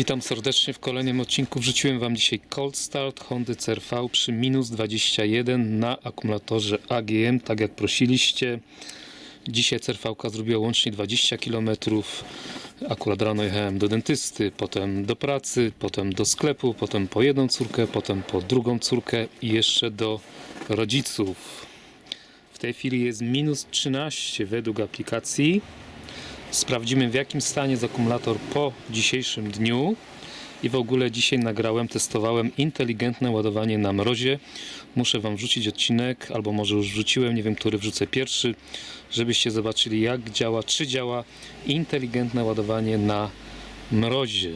Witam serdecznie w kolejnym odcinku. Wrzuciłem Wam dzisiaj Cold Start Hondy CRV przy minus 21 na akumulatorze AGM, tak jak prosiliście. Dzisiaj CRV zrobiła łącznie 20 km. Akurat rano jechałem do dentysty, potem do pracy, potem do sklepu, potem po jedną córkę, potem po drugą córkę i jeszcze do rodziców. W tej chwili jest minus 13 według aplikacji. Sprawdzimy w jakim stanie jest akumulator po dzisiejszym dniu. I w ogóle dzisiaj nagrałem, testowałem inteligentne ładowanie na mrozie. Muszę Wam wrzucić odcinek, albo może już wrzuciłem, nie wiem, który wrzucę pierwszy, żebyście zobaczyli jak działa, czy działa inteligentne ładowanie na mrozie.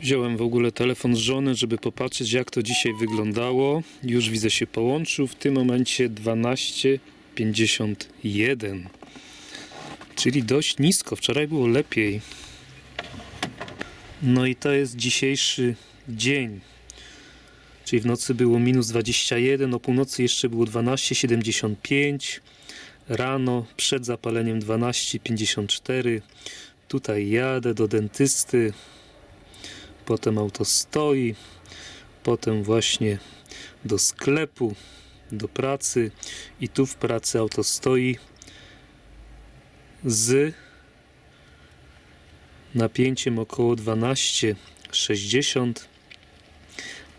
Wziąłem w ogóle telefon z żony, żeby popatrzeć jak to dzisiaj wyglądało. Już widzę się połączył. W tym momencie 12.51. Czyli dość nisko. Wczoraj było lepiej. No i to jest dzisiejszy dzień. Czyli w nocy było minus 21, o północy jeszcze było 12,75. Rano przed zapaleniem 12,54. Tutaj jadę do dentysty potem auto stoi, potem właśnie do sklepu, do pracy i tu w pracy auto stoi z napięciem około 12,60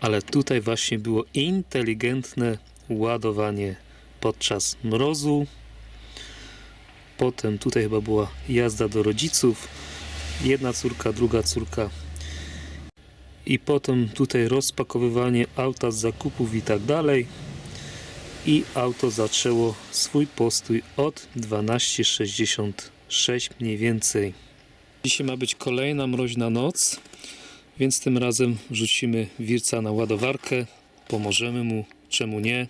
ale tutaj właśnie było inteligentne ładowanie podczas mrozu. Potem tutaj chyba była jazda do rodziców. Jedna córka, druga córka i potem tutaj rozpakowywanie auta z zakupów i tak dalej. I auto zaczęło swój postój od 12.66 mniej więcej. Dzisiaj ma być kolejna mroźna noc więc tym razem wrzucimy wirca na ładowarkę. Pomożemy mu, czemu nie?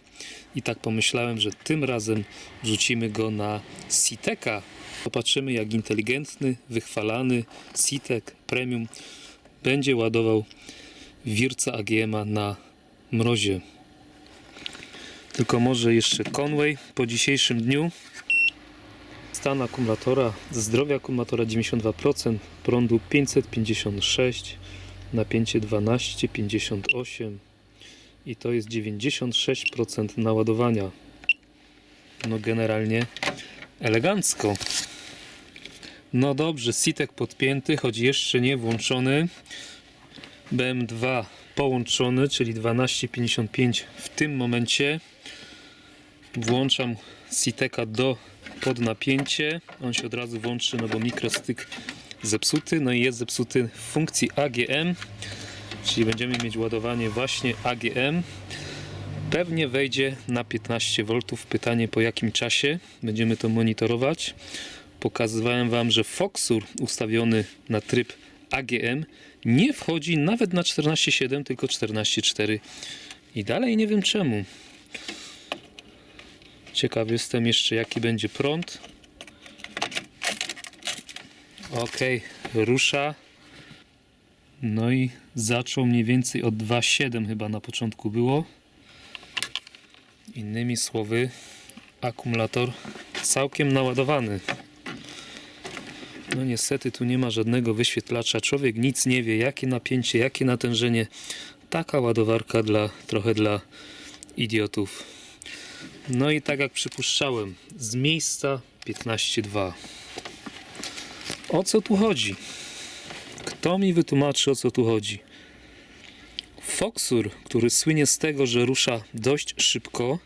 I tak pomyślałem, że tym razem wrzucimy go na Siteka popatrzymy jak inteligentny, wychwalany Sitek Premium będzie ładował wirca AGM-a na mrozie. Tylko może jeszcze Conway po dzisiejszym dniu. Stan akumulatora, zdrowie akumulatora 92%, prądu 556, napięcie 12,58 i to jest 96% naładowania. No generalnie elegancko. No dobrze, sitek podpięty, choć jeszcze nie włączony. BM2 połączony, czyli 1255 w tym momencie. Włączam siteka do podnapięcie. On się od razu włączy, no bo mikrostyk zepsuty. No i jest zepsuty w funkcji AGM, czyli będziemy mieć ładowanie właśnie AGM. Pewnie wejdzie na 15 V. Pytanie po jakim czasie będziemy to monitorować. Pokazywałem Wam, że Foxur ustawiony na tryb AGM nie wchodzi nawet na 14.7, tylko 14.4 i dalej nie wiem czemu. Ciekaw jestem jeszcze jaki będzie prąd. Ok, rusza. No i zaczął mniej więcej od 2.7 chyba na początku było. Innymi słowy, akumulator całkiem naładowany. No niestety tu nie ma żadnego wyświetlacza. Człowiek nic nie wie, jakie napięcie, jakie natężenie. Taka ładowarka dla trochę dla idiotów. No i tak jak przypuszczałem, z miejsca 15.2. O co tu chodzi? Kto mi wytłumaczy o co tu chodzi? Foxur, który słynie z tego, że rusza dość szybko,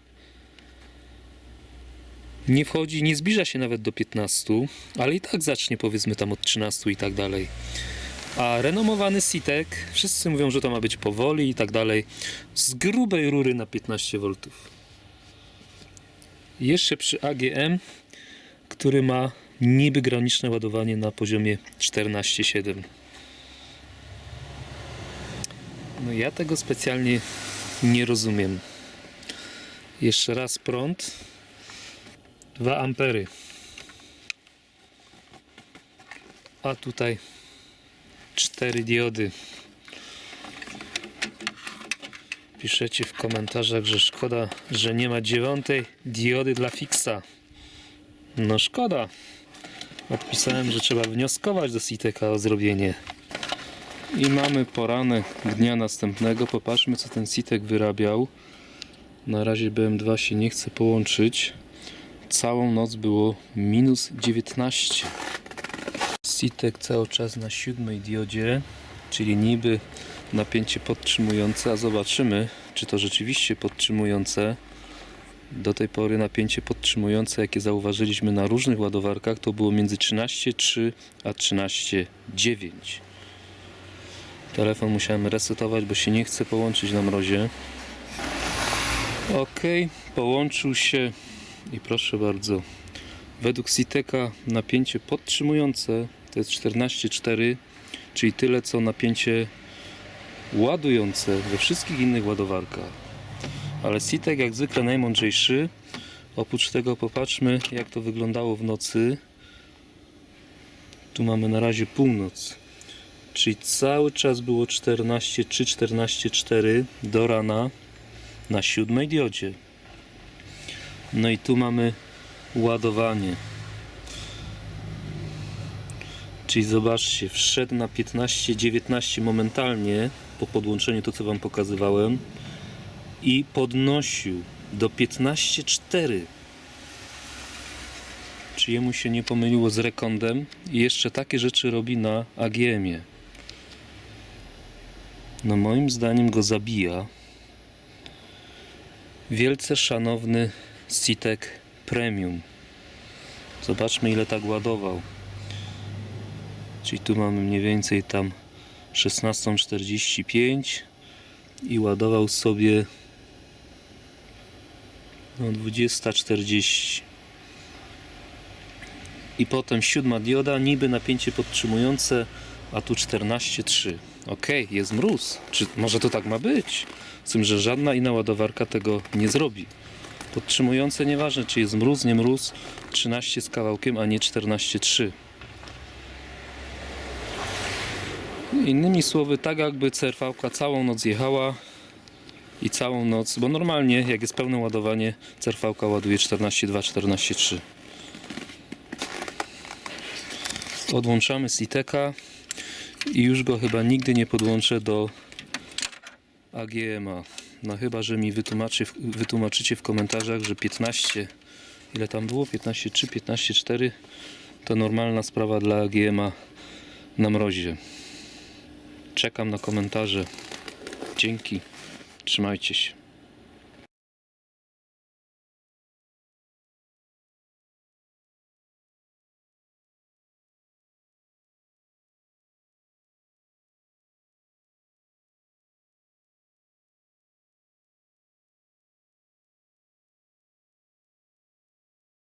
nie wchodzi, nie zbliża się nawet do 15, ale i tak zacznie powiedzmy tam od 13 i tak dalej. A renomowany Sitek, wszyscy mówią, że to ma być powoli i tak dalej, z grubej rury na 15 V. Jeszcze przy AGM, który ma niby graniczne ładowanie na poziomie 14,7. No ja tego specjalnie nie rozumiem. Jeszcze raz prąd. 2 ampery. A tutaj 4 diody. Piszecie w komentarzach, że szkoda, że nie ma dziewiątej diody dla fixa. No szkoda. Odpisałem, że trzeba wnioskować do Siteka o zrobienie. I mamy poranek dnia następnego. Popatrzmy, co ten Sitek wyrabiał. Na razie BM2 się nie chce połączyć. Całą noc było minus 19. Sitek cały czas na siódmej diodzie, czyli niby napięcie podtrzymujące, a zobaczymy, czy to rzeczywiście podtrzymujące. Do tej pory napięcie podtrzymujące, jakie zauważyliśmy na różnych ładowarkach, to było między 13,3 a 13,9. Telefon musiałem resetować, bo się nie chce połączyć na mrozie. Ok, połączył się i proszę bardzo. Według Siteka napięcie podtrzymujące to jest 14,4, czyli tyle co napięcie ładujące we wszystkich innych ładowarkach. Ale Sitek jak zwykle najmądrzejszy. Oprócz tego popatrzmy jak to wyglądało w nocy. Tu mamy na razie północ. Czyli cały czas było 14,3, 14,4 do rana na siódmej diodzie. No i tu mamy ładowanie. Czyli zobaczcie, wszedł na 15-19 momentalnie po podłączeniu to co Wam pokazywałem i podnosił do 15,4. Czy jemu się nie pomyliło z rekondem i jeszcze takie rzeczy robi na AGM-ie. No moim zdaniem go zabija. Wielce szanowny Citek Premium. Zobaczmy ile tak ładował. Czyli tu mamy mniej więcej tam 16.45 i ładował sobie no 20.40 i potem siódma dioda, niby napięcie podtrzymujące, a tu 14.3 ok, jest mróz, czy może to tak ma być? Z tym, że żadna inna ładowarka tego nie zrobi podtrzymujące, nieważne czy jest mróz, nie mróz 13 z kawałkiem, a nie 14.3 Innymi słowy, tak jakby CRV całą noc jechała i całą noc, bo normalnie jak jest pełne ładowanie, CRV ładuje 14.2, 14.3. Odłączamy Siteka i już go chyba nigdy nie podłączę do AGM-a. No chyba, że mi wytłumaczy, wytłumaczycie w komentarzach, że 15, ile tam było? 15.3, 15.4 to normalna sprawa dla AGM-a na mrozie. Czekam na komentarze. Dzięki. Trzymajcie się.